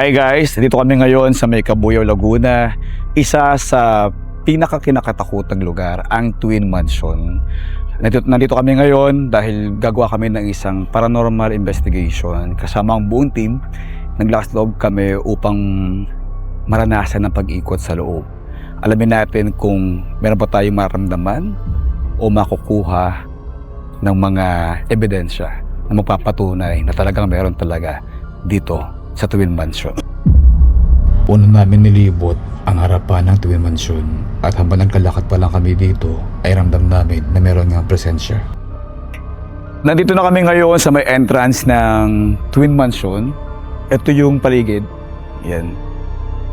Hi guys, dito kami ngayon sa May Kabuyaw, Laguna. Isa sa pinakakinakatakutang lugar, ang Twin Mansion. Nandito, nandito kami ngayon dahil gagawa kami ng isang paranormal investigation. Kasama ang buong team, naglakas loob kami upang maranasan ang pag-ikot sa loob. Alamin natin kung meron pa tayong maramdaman o makukuha ng mga ebidensya na magpapatunay na talagang meron talaga dito sa Twin Mansion. Una namin nilibot ang harapan ng Twin Mansion at habang nagkalakad pa lang kami dito ay ramdam namin na meron nga presensya. Nandito na kami ngayon sa may entrance ng Twin Mansion. Ito yung paligid. Yan.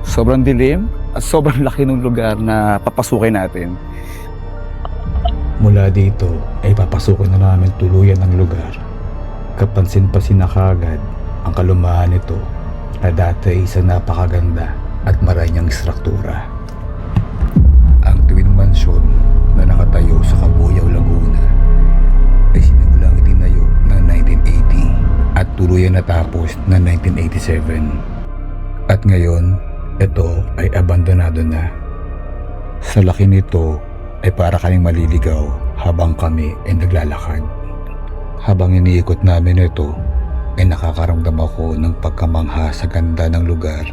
Sobrang dilim at sobrang laki ng lugar na papasukin natin. Mula dito ay papasukin na namin tuluyan ng lugar. Kapansin-pansin na kagad ang kalumahan nito na dati ay isang napakaganda at maranyang struktura. Ang Twin Mansion na nakatayo sa Kabuyaw, Laguna ay sinimulang itinayo ng 1980 at tuluyan natapos ng 1987. At ngayon, ito ay abandonado na. Sa laki nito ay para kaming maliligaw habang kami ay naglalakad. Habang iniikot namin ito, ay nakakaramdam ako ng pagkamangha sa ganda ng lugar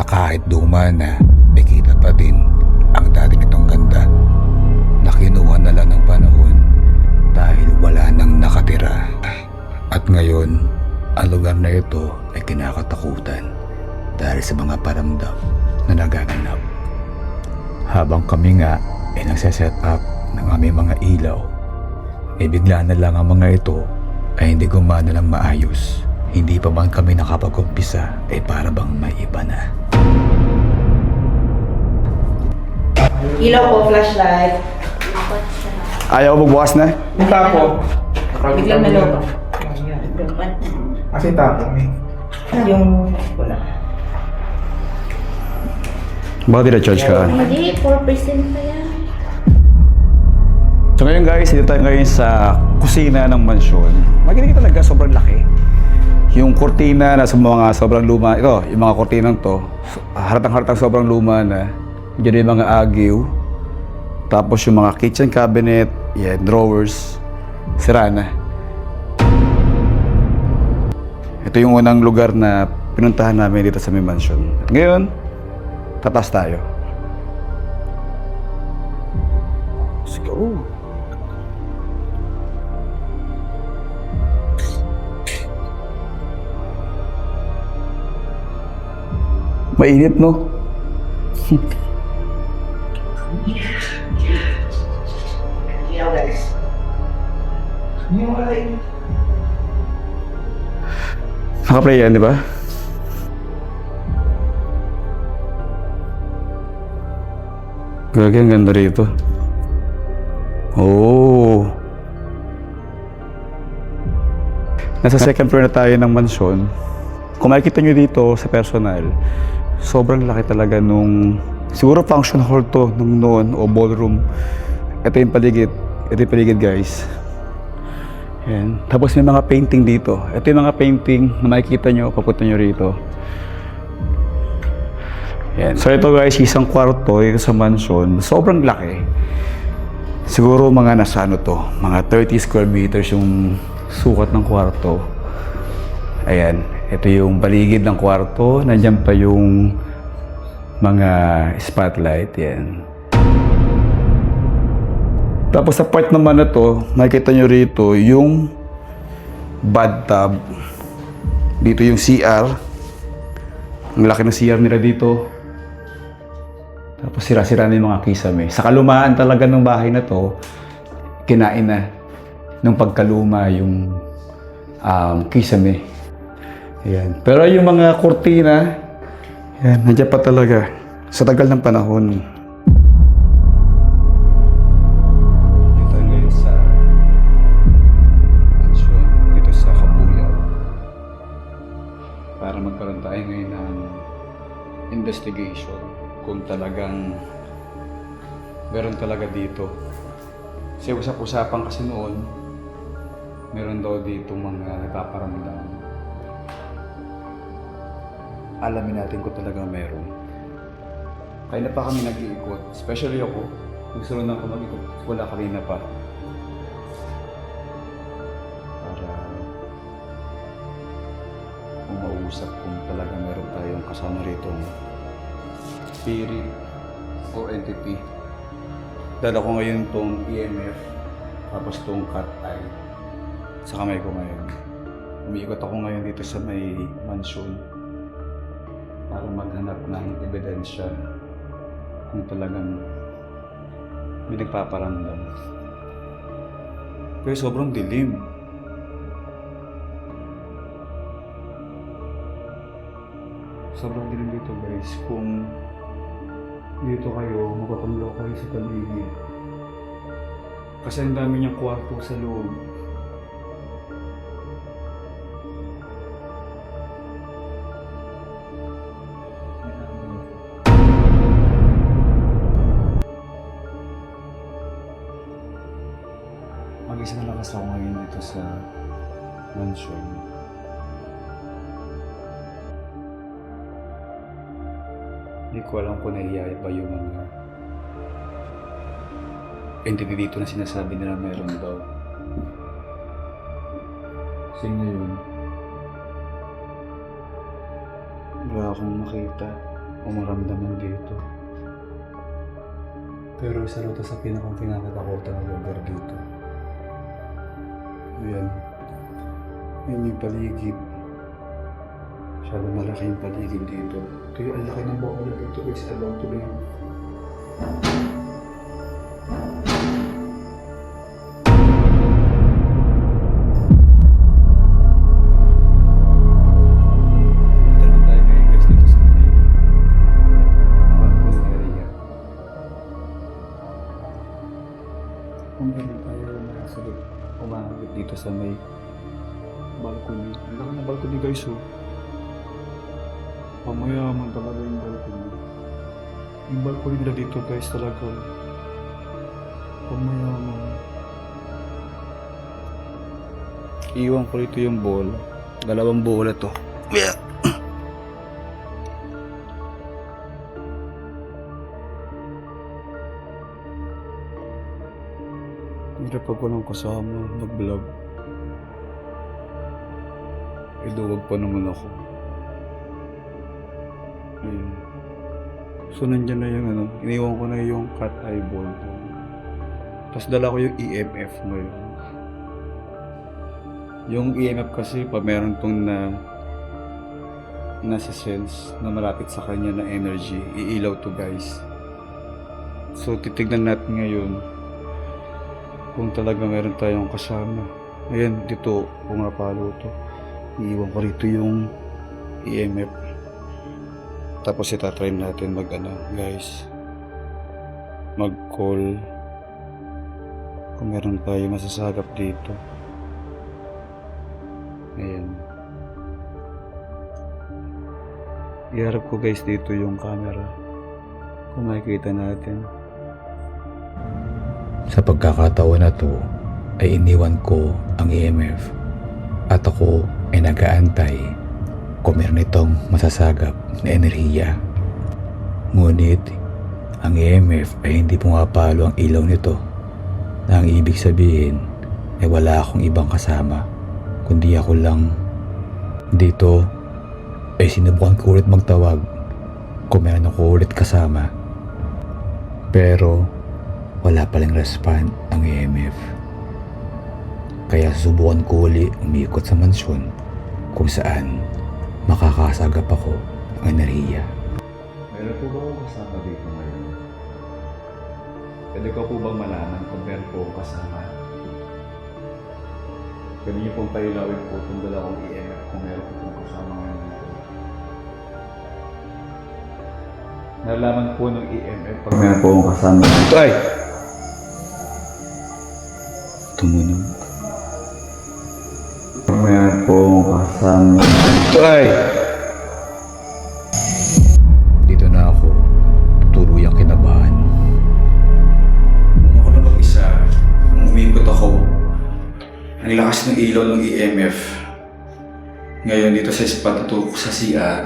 na kahit luma na, may kita pa din ang dati nitong ganda na kinuha na lang ng panahon dahil wala nang nakatira. At ngayon, ang lugar na ito ay kinakatakutan dahil sa mga paramdam na nagaganap. Habang kami nga ay nagsaset up ng aming mga ilaw, ay bigla na lang ang mga ito ay hindi gumana ng maayos. Hindi pa man kami nakapag-umpisa ay para bang may iba na. Ilaw po, flashlight. Ayaw mo bukas na? Yung tapo. Biglang naloba. Kasi tapo eh. Yung wala. Bakit na-charge ka? Hindi, 4% pa. So ngayon guys, dito tayo ngayon sa kusina ng mansyon. Maginig talaga, sobrang laki. Yung kurtina na sa mga sobrang luma, ito, yung mga kurtinang to, haratang-haratang sobrang luma na. Diyan yung mga agiw. Tapos yung mga kitchen cabinet, yeah, drawers, sira na. Ito yung unang lugar na pinuntahan namin dito sa may mansion. Ngayon, tatas tayo. Let's go. Mainit, no? Ilaw guys. Yung ay... Nakaplay yan, di ba? Gagi, ang ganda rito. Oh. Nasa second floor na tayo ng mansyon. Kung makikita nyo dito sa personal, sobrang laki talaga nung... Siguro function hall to nung noon o ballroom. Ito yung paligid. Ito yung paligid guys. Yan. Tapos may mga painting dito. Ito yung mga painting na makikita nyo, papunta nyo rito. Yan. So ito guys, isang kwarto dito sa mansion. Sobrang laki. Siguro mga nasa ano to, mga 30 square meters yung sukat ng kwarto. Ayan. Ito yung paligid ng kwarto. Nandiyan pa yung mga spotlight. Yan. Tapos sa part naman na to, makikita nyo rito yung bathtub. Dito yung CR. Ang laki ng CR nila dito. Tapos sira-sira na yung mga kisame. Sa kalumaan talaga ng bahay na to, kinain na nung pagkaluma yung um, kisame. Ayan. Pero yung mga kurtina, yan, nandiyan pa talaga. Sa tagal ng panahon. Dito ngayon sa mansion, dito sa Kabuyaw. Para magkaroon tayo ngayon ng investigation kung talagang meron talaga dito. Kasi usap-usapan kasi noon, meron daw dito mga nagpaparamdam alamin natin kung talaga meron. Kaya na pa kami nag-iikot, especially ako. Gusto rin ako mag-ikot, wala kanina pa. Para kung mausap kung talaga meron tayong kasama rito spirit or entity. Dala ko ngayon tong EMF, tapos tong cat eye sa kamay ko ngayon. Umiikot ako ngayon dito sa may mansion para maghanap ng ebidensya kung talagang may nagpaparamdam. Pero sobrang dilim. Sobrang dilim dito guys. Kung dito kayo, magpapanlaw kayo sa paligid. Kasi ang dami niyang kwarto sa loob. Mag-isa na lakas ako ngayon dito sa mansion. Hindi ko alam kung nahihiya ba yung mga entity dito na sinasabi nila meron daw. Kasi ngayon, wala akong makita o maramdaman dito. Pero isa ito sa pinakang kinakatakutan ng lugar dito. Ayan. Ayan yung paligid. Masyadong malaki yung paligid dito. Ito yung ang laki ng bola dito guys. About to be. Dalawa tayo ngayon guys dito umahagit dito sa may balcony. Ang laki ng balcony guys oh. Pamayaman talaga yung balcony. Yung balcony nila dito guys talaga. Pamayaman. Iwan ko rito yung bola. Dalawang bola to. Hirap pag walang kasama, mag-vlog. Eh, duwag pa naman ako. Ayun. So, nandyan na yung ano, iniwan ko na yung cat eyeball ko. Tapos dala ko yung EMF ngayon. Yung EMF kasi, pag meron tong na nasa sense na malapit sa kanya na energy, iilaw to guys. So, titignan natin ngayon kung talaga meron tayong kasama. Ayan, dito, pumapalo to. Iiwan ko rito yung EMF. Tapos itatry natin mag ano, guys. Mag-call. Kung meron tayo masasagap dito. Ayan. Iharap ko guys dito yung camera. Kung makikita natin. Sa pagkakataon na to ay iniwan ko ang EMF at ako ay nagaantay kung meron itong masasagap na enerhiya. Ngunit ang EMF ay hindi pumapalo ang ilaw nito na ang ibig sabihin ay wala akong ibang kasama kundi ako lang. Dito ay sinubukan ko ulit magtawag kung meron ako ulit kasama. Pero wala palang respond ang EMF. Kaya subukan ko uli umikot sa mansyon kung saan makakasagap ako ng enerhiya. Meron po ba akong kasama dito ngayon? Pwede ko po bang malaman kung meron po akong kasama? Pwede niyo pong pailawin po itong dalawang EMF kung meron po akong kasama ngayon dito. Nalaman po ng EMF pag meron po akong kasama. Ay! Tumunog. Meron po akong kasama dito. Ay! Dito na ako tuluyang kinabahan. Nung ako na mag-isa, nung umikot ako, ang lakas ng ilaw ng EMF. Ngayon dito sa to, sa CR,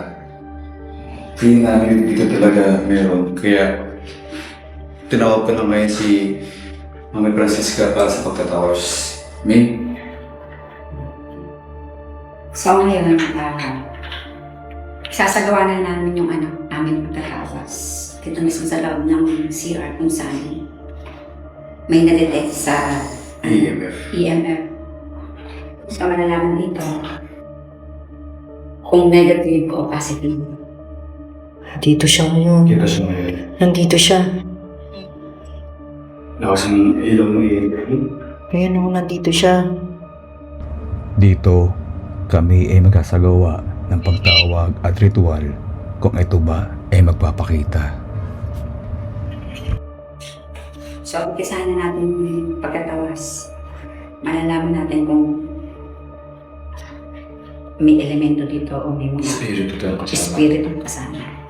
tingin namin dito talaga meron. Kaya tinawag ko na ngayon si Mami Francisca para sa pagkatapos. May? So ngayon, ah, sasagawa na namin yung ano, aming pagkakawas. Dito mismo sa loob ng CR kung saan may nadetect sa EMF. EMF. So malalaman dito kung negative o positive. Dito siya ngayon. Kita siya ngayon. Nandito siya. Lakas ng ilaw ng EMF. Ayan o, nandito siya. Dito, kami ay magkasagawa ng pagtawag at ritual kung ito ba ay magpapakita. So umpisahan na natin yung pagkatawas. Malalaman natin kung may elemento dito o may mga Espiritu tayo kasama. espiritu kasama.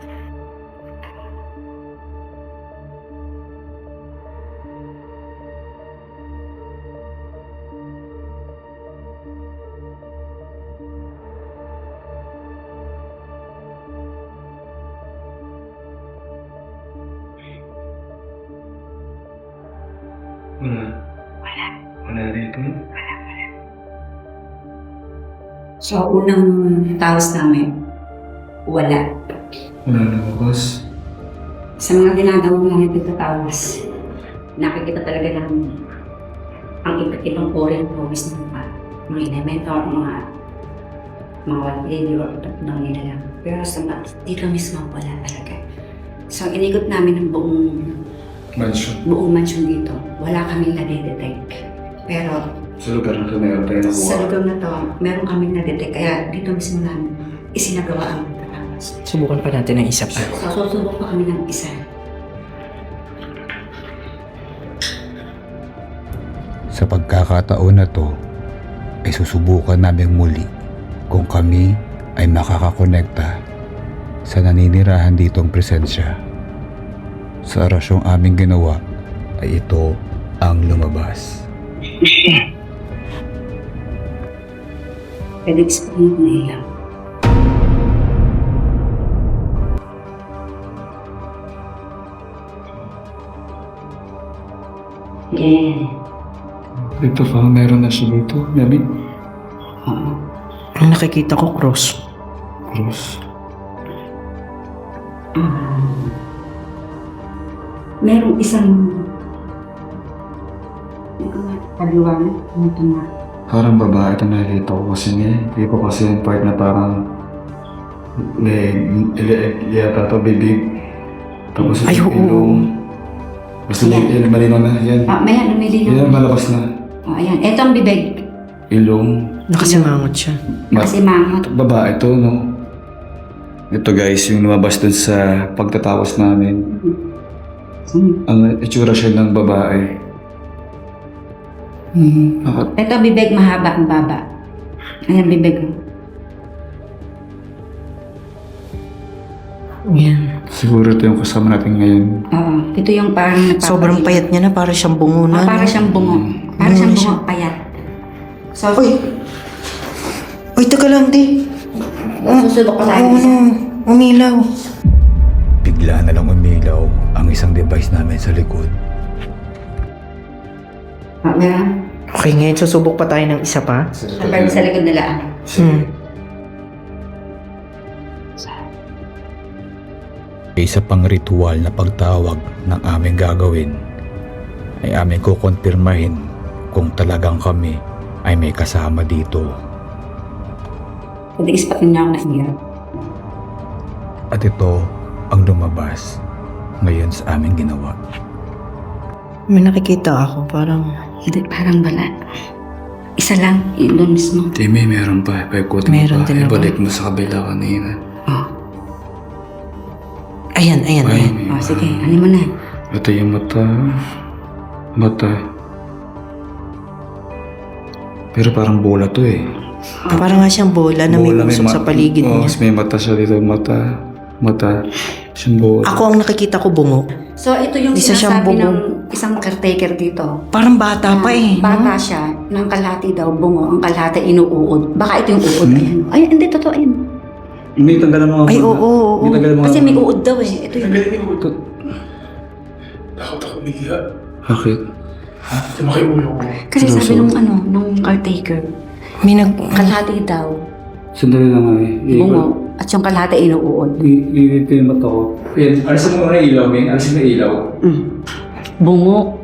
So, unang tawas namin, wala. Wala lumabas. Sa mga dinadaw namin dito tawas, nakikita talaga ng ang iba't ibang uri ng pawis ng mga, mga elemento or mga mga walpili or iba't ibang nila lang. Pero sa dito mismo wala talaga. So, inigot namin ang buong Mansion. buong mansion dito. Wala kaming nadedetect. Pero Sa lugar na ito meron tayo nakuha. sa lugar na to, meron kaming nadetect. Kaya dito mismo namin isinagawa ang pagkatawas. Subukan pa natin ng isa pa. So, susubok pa kami ng isa. Sa pagkakataon na to, ay susubukan namin muli kung kami ay makakakonekta sa naninirahan ditong presensya. Sa orasyong aming ginawa ay ito ang lumabas. Na ilang. Yeah. Dito pa, meron na siya dito. Gabi. Oo. Ang nakikita ko, cross. Cross. Um, merong isang hindi ko nga paliwanag kung ito nga. Parang babae ito nakikita ko kasi niya. Hindi ko kasi yung part na parang leg, leg, yata ito, bibig. Tapos Ay, yung oo. ilong. Basta Yan. yan, malinaw na. Yan. Ah, may ano, may Yan, malabas na. Oh, ayan. Ito ang bibig. Ilong. Nakasimangot siya. Ma- Kasi mangot. babae to, no? Ito guys, yung lumabas dun sa pagtatawas namin. Hmm. Ang itsura siya ng babae. Hmm, bakit? Ito bibig mahaba ang baba. Ayan bibig. Yan. Siguro ito yung kasama natin ngayon. Oo. Ito yung parang napapakita. Sobrang payat niya na, para siyang bungo na. Ah, para siyang bungo. Para Bungo siyang na siya. bungo payat. So, Uy! Uy, teka lang, di. susubok ko tayo. Oo, ano, umilaw. Bigla na lang umilaw ang isang device namin sa likod. Ah, meron. Okay, ngayon susubok pa tayo ng isa pa. Sabi sa likod nila. ah. Hmm. Isa pang ritual na pagtawag ng aming gagawin ay aming kukonfirmahin kung talagang kami ay may kasama dito. Pwede ispatin niyo ako na hirap. At ito ang lumabas ngayon sa aming ginawa. May nakikita ako, parang... Hindi, parang wala. Isa lang, yun doon mismo. Timmy, meron pa. Paikutin mo Meron pa. din ako. Ibalik mo sa kabila kanina. Oh, Ayan, ayan, Ay, ayan. may oh sige, ano mo na. Ito yung mata. Mata. Pero parang bola to eh. Parang nga siyang bola na may Bola, usok ma- sa paligid oh, niya. mas may mata siya dito. Mata. Mata. Siyang bola. Ako ang nakikita ko bungo. So, ito yung Isa siyang sinasabi ng isang caretaker dito. Parang bata pa eh. no? Bata siya, ng kalahati daw bungo, ang kalahati inuuod. Baka ito yung uod. Hmm? Ayan. Ay, hindi, totoo, ayun. May tanggalan mga Ay, oo, oo. May tanggalan mga... Kasi may uod daw eh. Ito yun. Tanggalin yung utot. Takot ako bigla. Bakit? Tumaki ulo ko. Kasi sabi nung ano, nung caretaker, May nag... kalahati daw, Sandali lang nga eh. Bungo, at yung kalahati inuuod. i- Iinit ko yung mata ko. Yan, alisin mo na yung ilaw, Ming. Alisin mo yung ilaw. Mm. Bungo.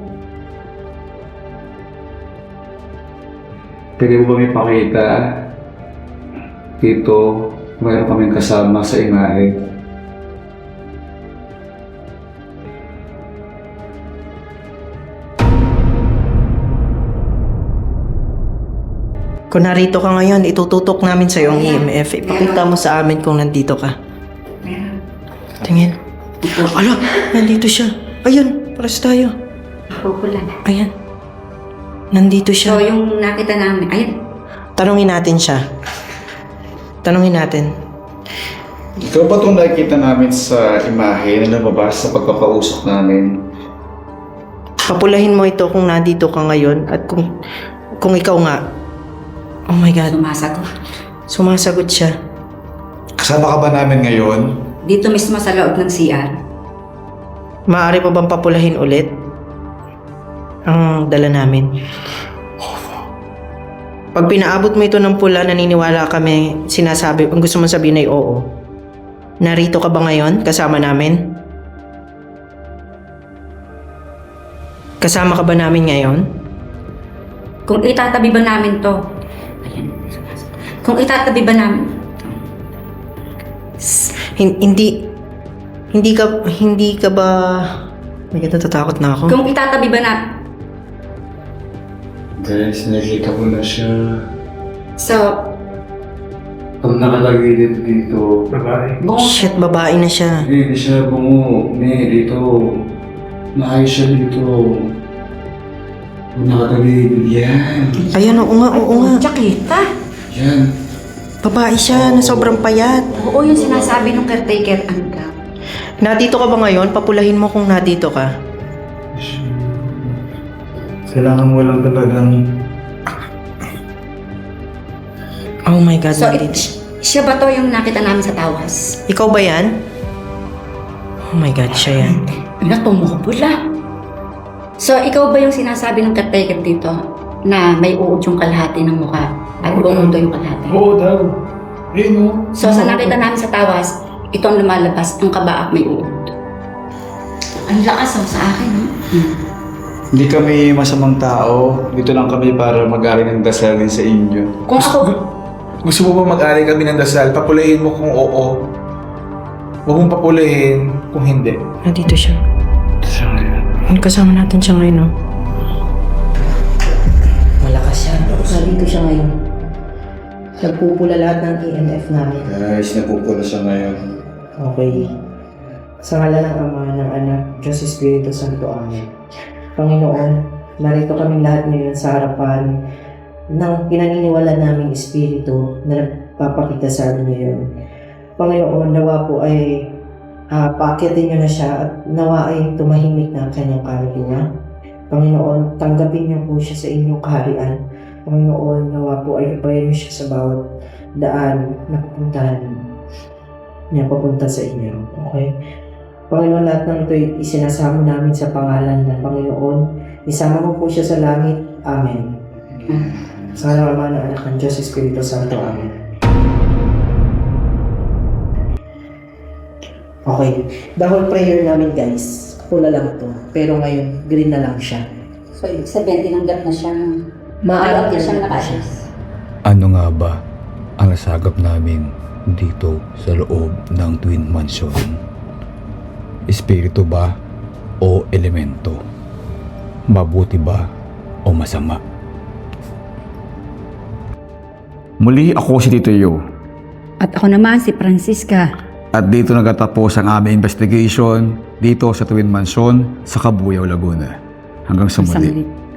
Pwede mo ba may pakita? Dito, mayroon kaming kasama sa imahe. Kung narito ka ngayon, itututok namin sa yung EMF. Ipakita mo sa amin kung nandito ka. Tingin. Ala, nandito siya. Ayun, paras tayo. Pupulan. Ayan. Nandito So, siya. yung nakita namin, ayun, Tanungin natin siya. Tanungin natin. Ikaw ba itong nakikita namin sa imahe na lumabas sa pagpapausok namin? Papulahin mo ito kung nandito ka ngayon at kung kung ikaw nga. Oh my God. sumasagot. Sumasagot siya. Kasama ka ba namin ngayon? Dito mismo sa loob ng CR. Maaari pa bang papulahin ulit? Ang dala namin. Pag pinaabot mo ito ng pula, naniniwala kami, sinasabi, ang gusto mong sabihin ay oo. Narito ka ba ngayon? Kasama namin? Kasama ka ba namin ngayon? Kung itatabi ba namin to, ayan. Kung itatabi ba namin, Hin- hindi, hindi ka, hindi ka ba, may natatakot na ako. kung itatabi ba na, Guys, nakikita ko na siya. so, Pag nakalagay dito dito, Babae. bungo, Shit, babae na siya. hindi siya bungo. Ni, dito. Maayos siya dito. Pag nakalagay yan. Ayun, oo nga, oo nga. Tsakita. Yan. Babae siya na sobrang payat. Oo, yung sinasabi ng caretaker, hanggang. Nadito ka ba ngayon? Papulahin mo kung nadito ka. Kailangan mo lang talagang Oh my God, So, nandito. it, siya ba to yung nakita namin sa tawas? Ikaw ba yan? Oh my God, siya yan. Ano, tumupula. So, ikaw ba yung sinasabi ng caretaker dito na may uod yung kalahati ng mukha at bumundo yung kalahati? Oo daw. Ayun o. So, sa nakita namin sa tawas, ito ang lumalabas, ang kabaak may uod. Ang lakas oh, sa akin, no? Hindi kami masamang tao. Dito lang kami para mag-ari ng dasal din sa inyo. Kung ako, Gusto mo ba mag-ari kami ng dasal? Papulayin mo kung oo. Huwag mong papulayin kung hindi. Nandito siya. Kasama natin siya ngayon, no? Malakas siya. Nandito siya ngayon. Nagpupula lahat ng EMF namin. Guys, napupula siya ngayon. Okay. Sa ngala ng Ama, ng Anak, Diyos Espiritu Santo, Amen. Panginoon, narito kami lahat ngayon sa harapan ng pinaniniwala naming Espiritu na nagpapakita sa amin ngayon. Panginoon, nawa po ay uh, paakyatin niyo na siya at nawa ay tumahimik na ang kanyang kahalingan. Panginoon, tanggapin niyo po siya sa inyong kaharian. Panginoon, nawa po ay ibayan niyo siya sa bawat daan na pupuntahan niya papunta sa inyo. Okay? Panginoon, lahat ng ito ay isinasamo namin sa pangalan ng Panginoon. Isama mo po siya sa langit. Amen. Sa ngala ng Ama ng Anak ng Diyos, Espiritu Santo. Amen. Okay. The whole prayer namin, guys, pula lang to. Pero ngayon, green na lang siya. so ibig sabihin, tinanggap na siyang na siya. nakaalis. ano nga ba ang nasagap namin dito sa loob ng Twin Mansion? Espiritu ba o elemento? Mabuti ba o masama? Muli ako si Tito Yo. At ako naman, si Francisca. At dito nagatapos ang aming investigation dito sa Twin Mansion sa Cabuyao, Laguna. Hanggang sa muli. Sa muli.